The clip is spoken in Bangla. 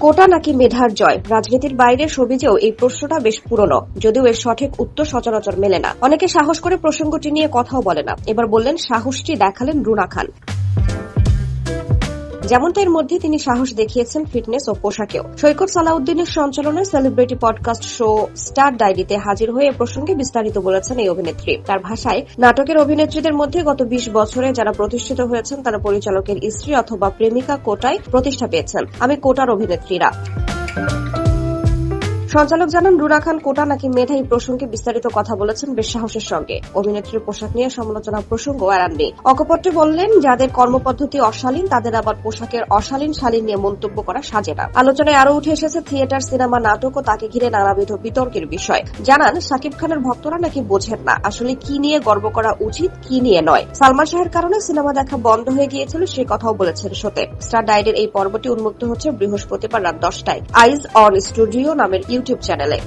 কোটা নাকি মেধার জয়? রাজনীতির বাইরে সবিজেও এই প্রশ্নটা বেশ পুরনো। যদিও এর সঠিক উত্তর সচরাচর মেলে না। অনেকে সাহস করে প্রসঙ্গটি নিয়ে কথাও বলে না। এবার বললেন, সাহসটি দেখালেন রুনা খান। যেমনটা এর মধ্যে তিনি সাহস দেখিয়েছেন ফিটনেস ও পোশাকেও। সৈকত সালাউদ্দিনের সঞ্চালনায় সেলিব্রিটি পডকাস্ট শো স্টার ডায়েরিতে হাজির হয়ে এ প্রসঙ্গে বিস্তারিত বলেছেন এই অভিনেত্রী। তার ভাষায়, নাটকের অভিনেত্রীদের মধ্যে গত বিশ বছরে যারা প্রতিষ্ঠিত হয়েছেন, তারা পরিচালকের স্ত্রী অথবা প্রেমিকা কোটায় প্রতিষ্ঠা পেয়েছেন। আমি কোটার অভিনেত্রীরা। সঞ্চালক জানান রুনা খান কোটা নাকি মেধা এই প্রসঙ্গে বিস্তারিত কথা বলেছেন বেশ সাহসের সঙ্গে। অভিনেত্রীর পোশাক নিয়ে সমালোচনা প্রসঙ্গ এড়াননি অকপটে বললেন, যাদের কর্মপদ্ধতি অশালীন, তাদের আবার পোশাকের অশালীন শালীন নিয়ে মন্তব্য করা সাজে না আলোচনায় আরও উঠে এসেছে থিয়েটার, সিনেমা, নাটক ও তাকে ঘিরে নানাবিধ বিতর্কের বিষয়। জানান, শাকিব খানের ভক্তরা নাকি বোঝেন না আসলে কি নিয়ে গর্ব করা উচিত, কি নিয়ে নয়। সালমান শাহের কারণে সিনেমা দেখা বন্ধ হয়ে গিয়েছিল সে কথাও বলেছেন শোতে স্টার ডায়েরির এই পর্বটি উন্মুক্ত হচ্ছে বৃহস্পতিবার রাত দশটায়। আইজ অন স্টুডিও নামের ইউটিউব চ্যানেলে